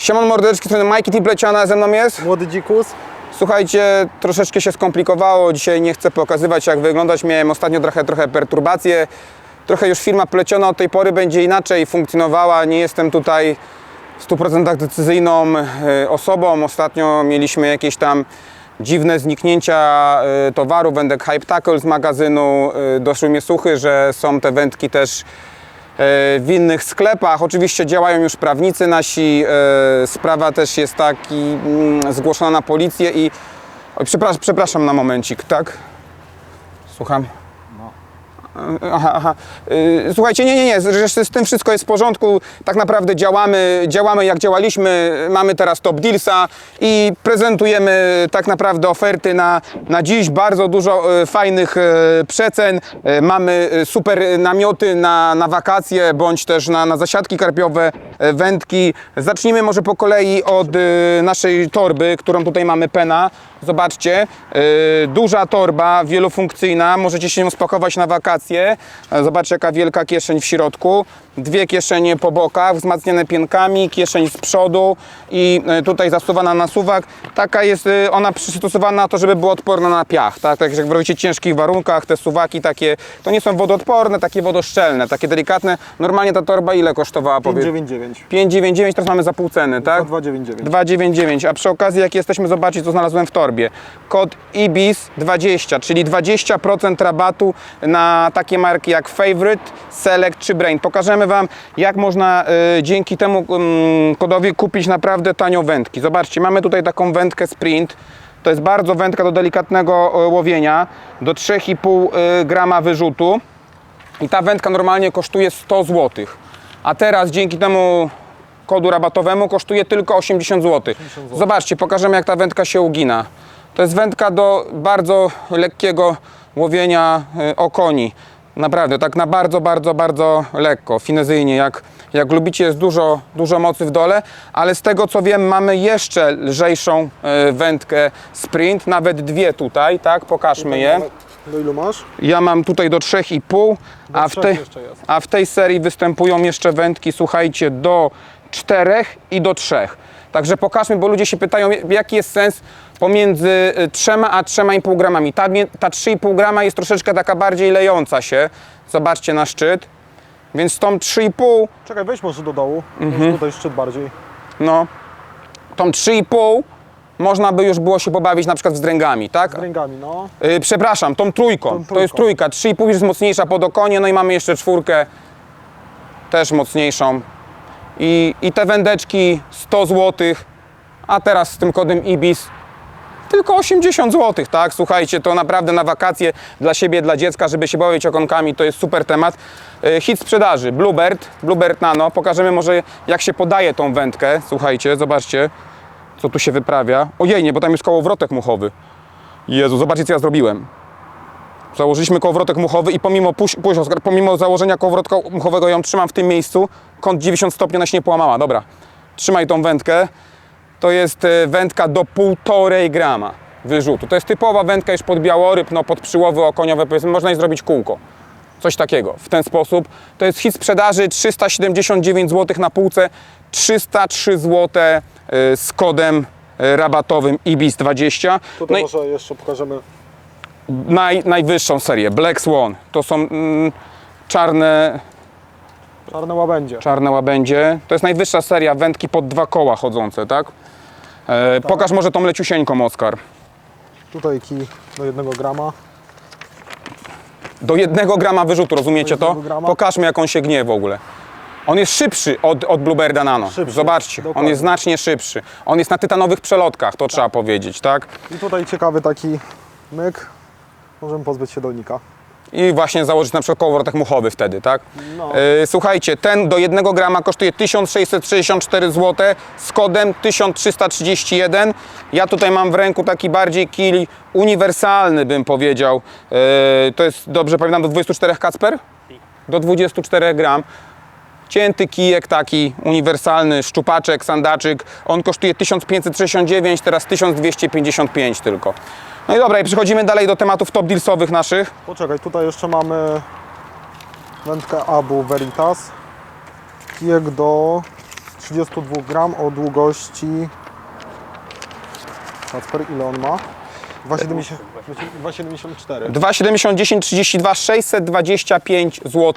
Siemon Mordeczki, to Majki Tipleciana ze mną jest. Młody dzikus. Słuchajcie, troszeczkę się skomplikowało. Dzisiaj nie chcę pokazywać jak wyglądać. Miałem ostatnio trochę, trochę perturbacje. Trochę już firma pleciona od tej pory będzie inaczej funkcjonowała. Nie jestem tutaj w 100% decyzyjną e, osobą. Ostatnio mieliśmy jakieś tam dziwne zniknięcia e, towaru, wędek Hype Tackle z magazynu. E, Doszły mnie słuchy, że są te wędki też w innych sklepach. Oczywiście działają już prawnicy nasi. e, Sprawa też jest taki mm, zgłoszona na policję i Oj, przepraszam, przepraszam na momencik, tak? Słucham. Aha, aha. Y, Słuchajcie, nie, nie, nie, z tym wszystko jest w porządku. Tak naprawdę działamy, działamy jak działaliśmy. Mamy teraz Top Dealsa i prezentujemy tak naprawdę oferty na, na dziś. Bardzo dużo e, fajnych e, przecen. E, Mamy e, super namioty na, na wakacje bądź też na, na zasiadki karpiowe, e, wędki. Zacznijmy może po kolei od e, naszej torby, którą tutaj mamy pena. Zobaczcie, e, duża torba, wielofunkcyjna, możecie się nią spakować na wakacje. E, Zobaczcie jaka wielka kieszeń w środku, dwie kieszenie po bokach, wzmacniane pienkami, kieszeń z przodu i e, tutaj zasuwana na suwak. Taka jest e, ona przystosowana na to, żeby była odporna na piach. Tak, tak jak robicie w ciężkich warunkach, te suwaki takie, to nie są wodoodporne, takie wodoszczelne, takie delikatne. Normalnie ta torba ile kosztowała? powie- 599. 5,99, teraz mamy za pół ceny, tak? 299. 2,99, a przy okazji jak jesteśmy zobaczyć co znalazłem w Kod IBIS20, czyli 20% rabatu na takie marki jak Favorite, Select czy Brain. Pokażemy Wam jak można y, dzięki temu ym, kodowi kupić naprawdę tanio wędki. Zobaczcie, mamy tutaj taką wędkę Sprint. To jest bardzo wędka do delikatnego y, łowienia, do 3,5 y, grama wyrzutu. I ta wędka normalnie kosztuje 100 zł. A teraz dzięki temu kodu rabatowemu kosztuje tylko 80 zł. Zobaczcie, pokażemy jak ta wędka się ugina. To jest wędka do bardzo lekkiego łowienia y, okoni. Naprawdę, tak na bardzo, bardzo, bardzo lekko, finezyjnie. Jak, jak lubicie, jest dużo, dużo mocy w dole, ale z tego co wiem, mamy jeszcze lżejszą y, wędkę Sprint, nawet dwie tutaj, tak? Pokażmy je. Do ilu masz? Ja mam tutaj do 3,5, a, w tej- a w tej serii występują jeszcze wędki, słuchajcie, do 4 i do 3. Także pokażmy, bo ludzie się pytają, jaki jest sens pomiędzy y, 3 a 3,5 gramami. Ta, ta 3,5 grama jest troszeczkę taka bardziej lejąca się. Zobaczcie na szczyt. Więc tą 3,5, Czekaj, weź może do dołu. Mhm. Tutaj szczyt bardziej. no, tą 3,5 można by już było się pobawić na przykład z dręgami, tak? Z rękami, no. Yy, przepraszam, tą trójką. Tą To jest trójką. trójka. 3,5 jest mocniejsza pod okonie, no i mamy jeszcze czwórkę też mocniejszą. I, I te wędeczki 100 zł, a teraz z tym kodem IBIS tylko 80 zł, tak? Słuchajcie, to naprawdę na wakacje dla siebie, dla dziecka, żeby się bawić okonkami, to jest super temat. Yy, Hit sprzedaży, Bluebird, Bluebird Nano. Pokażemy może jak się podaje tą wędkę. Słuchajcie, zobaczcie, co tu się wyprawia. Ojej, nie, bo tam jest kołowrotek muchowy. Jezu, zobaczcie co ja zrobiłem. Założyliśmy kołowrotek muchowy i pomimo, puś, puś, Oskar, pomimo założenia kołowrotka muchowego ją trzymam w tym miejscu, kąt 90 stopni ona się nie połamała. Dobra, trzymaj tą wędkę. To jest e, wędka do 1,5 grama wyrzutu. To jest typowa wędka już pod białoryb, no pod przyłowy okoniowe, powiedzmy, można jej zrobić kółko. Coś takiego, w ten sposób. To jest hit sprzedaży 379 zł na półce, 303 zł e, z kodem e, rabatowym IBIS20. Tutaj No i- może jeszcze pokażemy. Naj, najwyższą serię, Black Swan. To są mm, czarne, Czarne łabędzie. czarne łabędzie. To jest najwyższa seria wędki pod dwa koła chodzące, tak? E, Pokaż może tą leciusieńką, Oskar. Tutaj kij do jednego grama. Do jednego grama wyrzutu, rozumiecie Do to? jednego grama? Pokażmy, jak on się gnie w ogóle. On jest szybszy od, od Bluebirda Nano. Szybszy, Zobaczcie, on dokładnie. jest znacznie szybszy. On jest na tytanowych przelotkach, to trzeba powiedzieć, tak? I tutaj ciekawy taki myk. Możemy pozbyć się dolnika. I właśnie założyć na przykład kołowrotek muchowy wtedy, tak? No. E, słuchajcie, ten do 1 grama kosztuje 1664 zł z kodem 1331. Ja tutaj mam w ręku taki bardziej kil uniwersalny, bym powiedział. E, to jest, dobrze pamiętam, do 24 kacper? Do 24 gram. Cięty kijek taki uniwersalny, szczupaczek, sandaczyk. On kosztuje 1569, teraz 1255 tylko. No i dobra, i przechodzimy dalej do tematów top dealsowych naszych. Poczekaj, tutaj jeszcze mamy wędkę Abu Veritas. Kijek do 32 gram o długości... Kacper, ile on ma? 2,70 2,74. 2,70, 10, 32, 625 zł.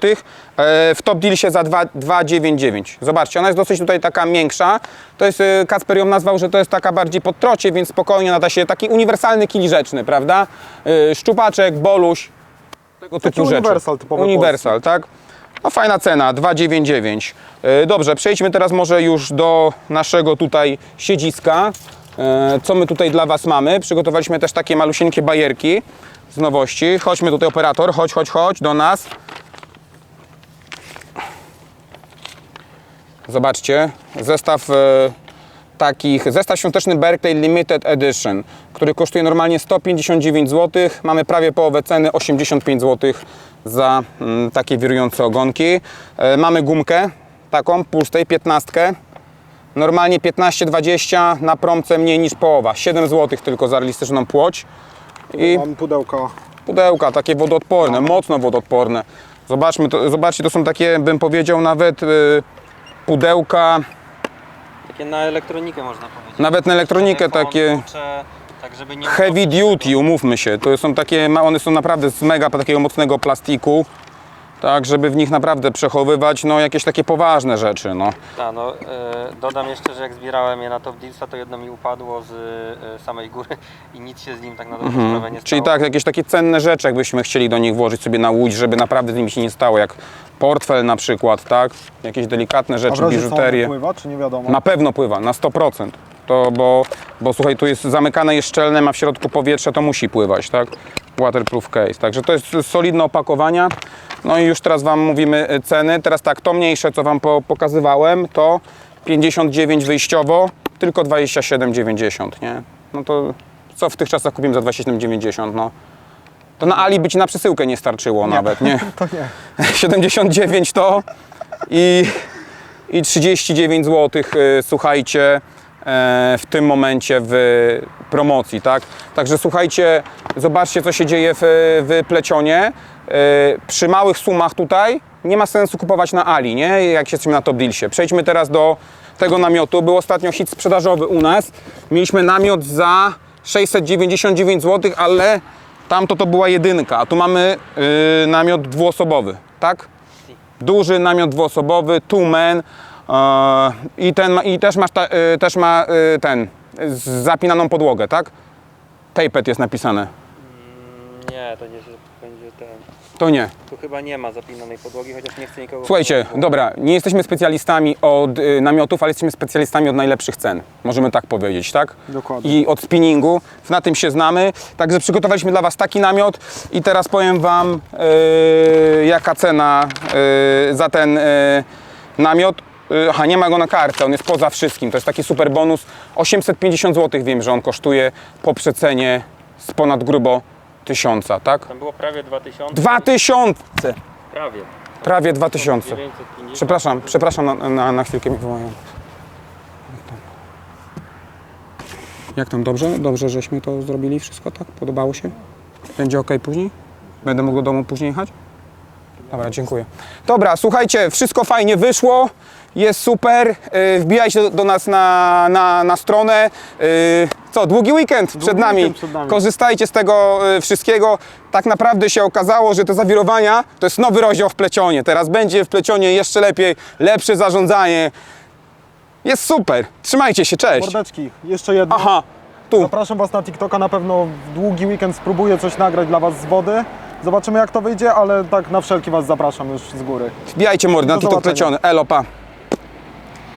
W top dealsie za 2 2,99. Zobaczcie, ona jest dosyć tutaj taka większa. To jest, e, Kacper ją nazwał, że to jest taka bardziej pod trocie, więc spokojnie nada się taki uniwersalny kili rzeczny, prawda? E, szczupaczek, boluś, tego Taki typu rzeczy. uniwersal typowy Uniwersal, tak? No fajna cena, 2,99. E, Dobrze, przejdźmy teraz może już do naszego tutaj siedziska. E, Co my tutaj dla Was mamy? Przygotowaliśmy też takie malusieńkie bajerki z nowości. Chodźmy tutaj operator, chodź, chodź, chodź do nas. Zobaczcie, zestaw e, takich, zestaw świąteczny Berkeley Limited Edition, który kosztuje normalnie 159 zł. Mamy prawie połowę ceny, 85 zł za mm, takie wirujące ogonki. E, mamy gumkę taką, pustej, 15. Normalnie 15-20, na promce mniej niż połowa. 7 zł tylko za realistyczną płoć. I Mam pudełka. pudełka takie wodoodporne, mocno wodoodporne. Zobaczmy, to, zobaczcie, to są takie, bym powiedział, nawet y, pudełka, Takie na elektronikę można powiedzieć. nawet na elektronikę Telefon, takie klucze, tak żeby nie heavy duty, umówmy się. To są takie, ma- one są naprawdę z mega takiego mocnego plastiku, tak, żeby w nich naprawdę przechowywać, no, jakieś takie poważne rzeczy, no. A, no, e, dodam jeszcze, że jak zbierałem je na Top Dealsa, to jedno mi upadło z e, samej góry i nic się z nim tak na dobrą sprawę nie stało. Mhm. Czyli tak, jakieś takie cenne rzeczy, jakbyśmy chcieli do nich włożyć sobie na łódź, żeby naprawdę z nimi się nie stało, jak portfel na przykład, tak? Jakieś delikatne A w rzeczy, razie co biżuterię. pływa, czy nie wiadomo? Na pewno pływa, na 100%. To, bo, bo słuchaj, tu jest zamykane, jest szczelne, ma w środku powietrze, to musi pływać, tak? Waterproof case. Także to jest solidne opakowania. No i już teraz Wam mówimy y, ceny. Teraz tak, to mniejsze, co Wam po, pokazywałem, to 59 wyjściowo, tylko 27,90, nie? No to co w tych czasach kupiłem za 27,90, no? To na Ali by Ci na przesyłkę nie starczyło nawet, nie? To nie. 79 to i, i 39 zł, słuchajcie, e, w tym momencie w promocji, tak? Także słuchajcie, zobaczcie co się dzieje w, w plecionie. E, Przy małych sumach tutaj nie ma sensu kupować na Ali, nie? Jak jesteśmy na Top Dealsie. Przejdźmy teraz do tego namiotu. Był ostatnio hit sprzedażowy u nas. Mieliśmy namiot za 699 zł, ale tamto to była jedynka, a tu mamy y, namiot dwuosobowy, tak? Duży namiot dwuosobowy, two man e, i, ten, i też, masz ta, y, też ma y, ten, z zapinaną podłogę, tak? Tapet jest napisane. Mm, Nie, to nie że będzie ten. To nie. Tu chyba nie ma zapinanej podłogi, chociaż nie chcę nikogo... Słuchajcie, dobra, nie jesteśmy specjalistami od y, namiotów, ale jesteśmy specjalistami od najlepszych cen. Możemy tak powiedzieć, tak? Dokładnie. I od spinningu. Na tym się znamy. Także przygotowaliśmy dla Was taki namiot i teraz powiem Wam, y, jaka cena y, za ten y, namiot. Y, Aha, nie ma go na kartce, on jest poza wszystkim. To jest taki super bonus. 850 zł wiem, że on kosztuje po przecenie z ponad grubo tysiąca, tak? Tam było prawie 2000. 2000! Prawie. Prawie 2000. 950. Przepraszam, przepraszam, na, na, na chwilkę mi wołają. Jak tam? Jak tam, dobrze? Dobrze, żeśmy to zrobili wszystko, tak? Podobało się? Będzie ok później? Będę mógł do domu później jechać? Dobra, dziękuję. Dobra, słuchajcie, wszystko fajnie wyszło, jest super. Yy, wbijajcie do, do nas na, na, na stronę. Yy, co, długi weekend przed nami. weekend przed nami. Korzystajcie z tego y, wszystkiego. Tak naprawdę się okazało, że te zawirowania to jest nowy rozdział w plecionie. Teraz będzie w plecionie jeszcze lepiej, lepsze zarządzanie. Jest super. Trzymajcie się, cześć. Mordeczki, jeszcze jedno. Aha, tu. Zapraszam Was na TikToka, na pewno w długi weekend spróbuję coś nagrać dla Was z wody. Zobaczymy jak to wyjdzie, ale tak na wszelki Was zapraszam już z góry. Wbijajcie mordy na zobaczenia. pleciony. Elo, pa.